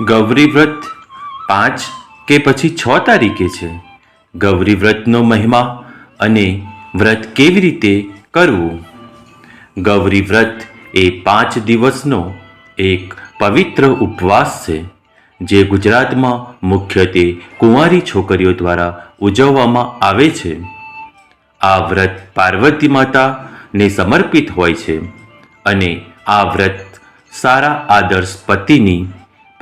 ગૌરી વ્રત પાંચ કે પછી છ તારીખે છે. ગૌરી વ્રતનો મહિમા અને વ્રત કેવી રીતે કરવું? ગૌરી વ્રત એ પાંચ દિવસનો એક પવિત્ર ઉપવાસ છે, જે ગુજરાતમાં મુખ્યત્વે કુંવારી છોકરીઓ દ્વારા ઉજવવામાં આવે છે. આ વ્રત પાર્વતી માતાને સમર્પિત હોય છે અને આ વ્રત સારા આદર્શ પતિની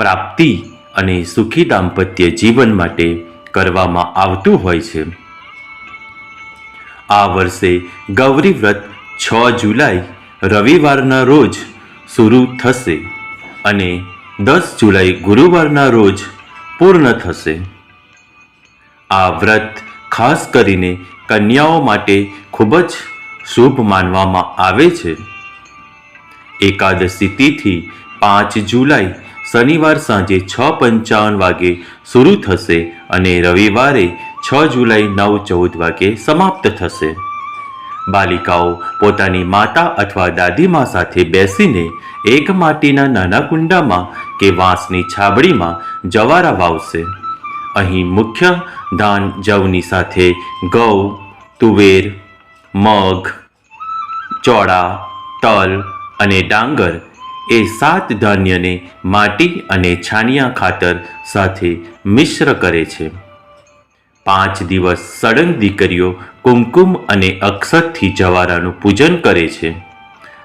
પ્રાપ્તિ અને સુખી દાંપત્ય જીવન માટે કરવામાં આવતું હોય છે. આ વર્ષે ગૌરી વ્રત છ જુલાઈ, રવિવારના રોજ શરૂ થશે અને દસ જુલાઈ ગુરુવારના રોજ પૂર્ણ થશે. આ વ્રત ખાસ કરીને કન્યાઓ માટે ખૂબ જ શુભ માનવામાં આવે છે. એકાદશી તિથિ પાંચ જુલાઈ શનિવાર સાંજે છ પંચાવન વાગે શરૂ થશે અને રવિવારે છ જુલાઈ નવ ચૌદ વાગે સમાપ્ત થશે. બાલિકાઓ પોતાની માતા અથવા દાદીમા સાથે બેસીને એક માટીના નાના કુંડામાં કે વાંસની છાબડીમાં જવારા વાવશે. અહીં મુખ્ય ધાન જવની સાથે ઘઉં તુવેર, મગ, ચોળા, તલ અને ડાંગર એ સાત ધાન્યને માટી અને છાનિયા ખાતર સાથે મિશ્ર કરે છે. પાંચ દિવસ સળંગ દીકરીઓ કુમકુમ અને અક્ષતથી જવારાનું પૂજન કરે છે.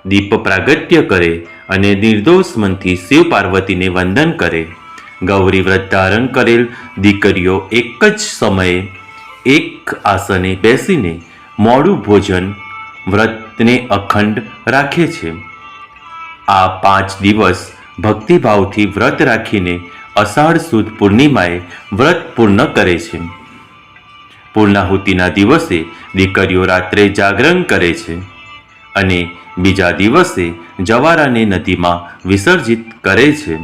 દીપ પ્રાગટ્ય કરે અને નિર્દોષ મનથી શિવ પાર્વતીને વંદન કરે. ગૌરી વ્રત ધારણ કરેલ દીકરીઓ એક જ સમયે એક આસને બેસીને મોડું ભોજન વ્રતને અખંડ રાખે છે. આ પાંચ દિવસ ભક્તિભાવથી વ્રત રાખીને અષાઢ સુદ પૂર્ણિમાએ વ્રત પૂર્ણ કરે છે. પૂર્ણાહુતિના દિવસે દીકરીઓ રાત્રે જાગરણ કરે છે અને બીજા દિવસે જવારાને નદીમાં વિસર્જિત કરે છે.